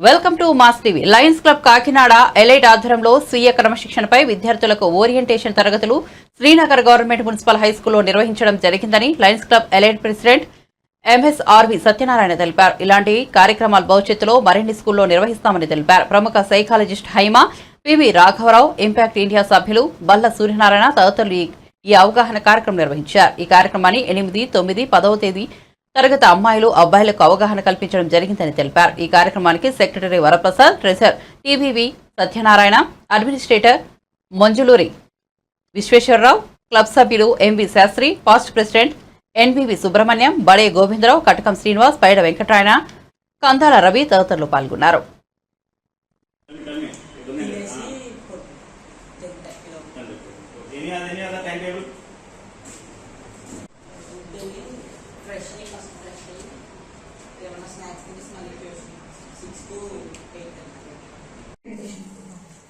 Welcome to mass TV. Lions club Kakinada elite ఆధ్వర్యంలో స్వీయ క్రమశిక్షణపై విద్యార్థులకు ఓరియంటేషన్ తరగతులు శ్రీనగర్ గవర్నమెంట్ మున్సిపల్ హై స్కూల్లో నిర్వహించడం జరిగిందని lions club elite president MSRV Satyanarayana తెలిపారు. ఇలాంటి కార్యక్రమాలు భవిష్యత్తులో మరిన్ని స్కూల్లో నిర్వహిస్తామని తెలిపారు. ప్రముఖ సైకాలజిస్ట్ హైమా పివి రాఘవరావు ఇంపాక్ట్ ఇండియా సభ్యులు బల్ల సూర్యనారాయణ తదితరులు ఈ అవగాహన కార్యక్రమం నిర్వహించారు. ఈ కార్యక్రమాన్ని ఎనిమిది తొమ్మిది పదవ తేదీ తరగతి అమ్మాయిలు అబ్బాయిలకు అవగాహన కల్పించడం జరిగిందని తెలిపారు. ఈ కార్యక్రమానికి secretary Varaprasad treasurer TVV Satyanarayana administrator Manjuluri Visweswararao club సభ్యులు MV Sastry past president NVV Subrahmanyam Bade Govindarao Katakam Srinivas Paida Venkatarayana Kandala Ravi తదితరులు పాల్గొన్నారు. Any other, any other timetable?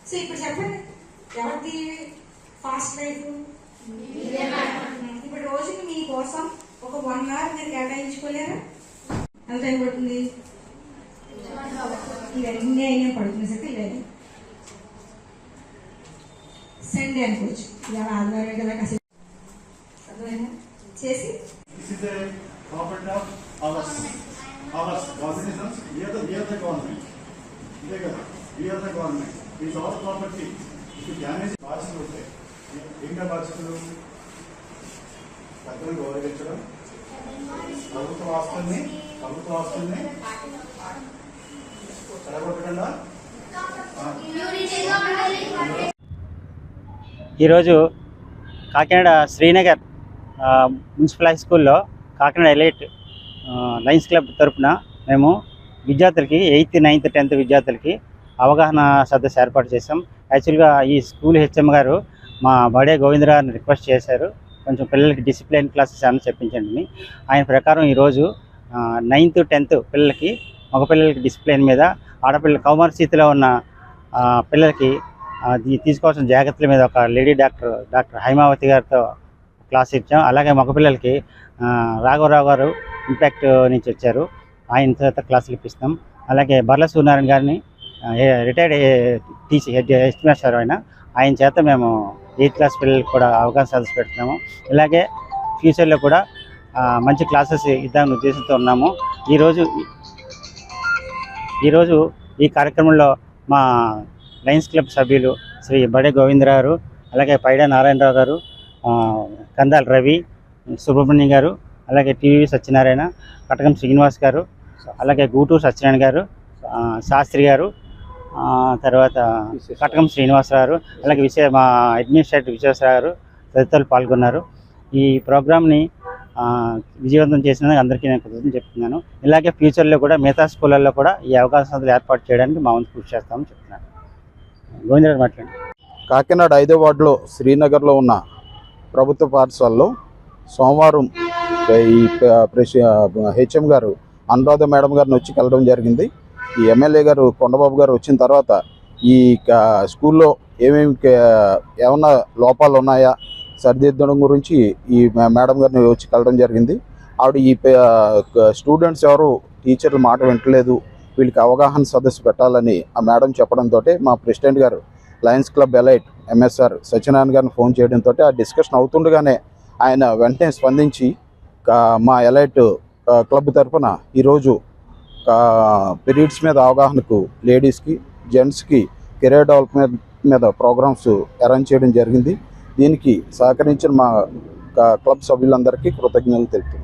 So ఇప్పుడు చెప్పండి. ఎవరిది ఫాస్ట్ లైఫ్ ఇప్పుడు రోజుకి మీ కోసం ఒక వన్ అవర్ మీరు కేటాయించుకోలేరా? ఎంత టైం పడుతుంది? ఇవన్నీ అయినా పడుతుంది సార్ ఇవన్నీ సండే అనుకోవచ్చు. ఇలా ఆదివారం కదా కాసేపు అర్థమైనా చేసి? This is a property of ours. Ours, organisms, we are the, we are the government. ఇదే కదా, we are the government. It is our property. If you damage బాధ్యతలు ఉంటాయి. ఏంటా బాధ్యతలు? పెద్దలను గౌరవించడం, ప్రభుత్వ ఆస్తుల్ని, ప్రభుత్వ ఆస్తుల్ని చెడగొట్టకుండా ఆ, ఈరోజు కాకినాడ శ్రీనగర్ ఆ, మున్సిపల్ హై స్కూల్లో కాకినాడ ఎలైట్ ఆ, లయన్స్ క్లబ్ తరపున మేము విద్యార్థులకి ఎయిత్ నైన్త్ టెన్త్ విద్యార్థులకి అవగాహన సదస్సు ఏర్పాటు చేసాం యాక్చువల్గా ఈ స్కూల్ హెచ్ఎం గారు మా బడే గోవిందరావుని రిక్వెస్ట్ చేశారు. కొంచెం పిల్లలకి డిసిప్లిన్ క్లాసెస్ అని చెప్పించండి ఆయన ప్రకారం ఈరోజు నైన్త్ టెన్త్ పిల్లలకి మగపిల్లలకి డిసిప్లిన్ మీద ఆడపిల్లల కౌమార స్థితిలో ఉన్న పిల్లలకి తీసుకోవాల్సిన జాగ్రత్తల మీద ఒక లేడీ డాక్టర్ డాక్టర్ హైమావతి గారితో క్లాస్ ఇచ్చాం. అలాగే మగపిల్లలకి రాఘవ రాఘవరావు గారు ఇంపాక్ట్ నుంచి వచ్చారు. ఆయన చేత క్లాసులు ఇప్పిస్తాం. అలాగే బర్ల సూర్యనారాయణ గారిని retired teacher head head master ఆయన ఆయన చేత మేము ఎయిత్ క్లాస్ పిల్లలకి కూడా అవగాహన సదస్సు పెడుతున్నాము ఇలాగే ఫ్యూచర్లో కూడా మంచి క్లాసెస్ ఇద్దామని ఉద్దేశంతో ఉన్నాము. ఈరోజు ఈరోజు ఈ కార్యక్రమంలో మా లయన్స్ క్లబ్ సభ్యులు శ్రీ బడే గోవిందరావు గారు అలాగే పైడా నారాయణరావు గారు కందాల రవి సుబ్రహ్మణ్యం గారు అలాగే టీవీ సత్యనారాయణ కటకం శ్రీనివాస్ గారు అలాగే గూటూరు సత్యనారాయణ గారు ఆ, శాస్త్రి గారు ఆ, తర్వాత కటకం శ్రీనివాసరావు గారు అలాగే విశే మా అడ్మినిస్ట్రేటివ్ విశ్వేశ్వరరావు గారు తదితరులు పాల్గొన్నారు. ఈ ప్రోగ్రామ్ని ఆ, విజయవంతం చేసినందుకు అందరికీ నేను కృతజ్ఞతలు చెప్తున్నాను. ఇలాగే ఫ్యూచర్లో కూడా మిగతా స్కూళ్ళల్లో కూడా ఈ అవకాశాలు ఏర్పాటు చేయడానికి మా వంతు కృషి చేస్తామని చెప్తున్నాను. గోవిందరావు మాట్లాడండి. కాకినాడ ఐదో వార్డులో శ్రీనగర్లో ఉన్న ప్రభుత్వ పాఠశాలలో సోమవారం ఈ హెచ్ఎం గారు అనురాధ మేడం గారిని వచ్చి కలవడం జరిగింది. ఈ ఎమ్మెల్యే గారు కొండబాబు గారు వచ్చిన తర్వాత ఈ స్కూల్లో ఏమేమి ఏమన్నా లోపాలు ఉన్నాయా? సరిదిద్దడం గురించి ఈ మేడం గారిని వచ్చి కలవడం జరిగింది. ఆవిడ ఈ స్టూడెంట్స్ ఎవరు టీచర్లు మాట వింటలేదు వీళ్ళకి అవగాహన సదస్సు పెట్టాలని ఆ మేడం చెప్పడంతో మా ప్రెసిడెంట్ గారు lions club elite MSR Satyanarayana గారిని ఫోన్ చేయడంతో ఆ డిస్కషన్ అవుతుండగానే ఆయన వెంటనే స్పందించి మా ఎలైట్ క్లబ్ తరఫున ఈరోజు పీరియడ్స్ మీద అవగాహనకు లేడీస్కి జెంట్స్కి కెరీర్ డెవలప్మెంట్ మీద ప్రోగ్రామ్స్ అరేంజ్ చేయడం జరిగింది. దీనికి సహకరించిన మా క్లబ్ సభ్యులందరికీ కృతజ్ఞతలు తెలుపుతున్నాను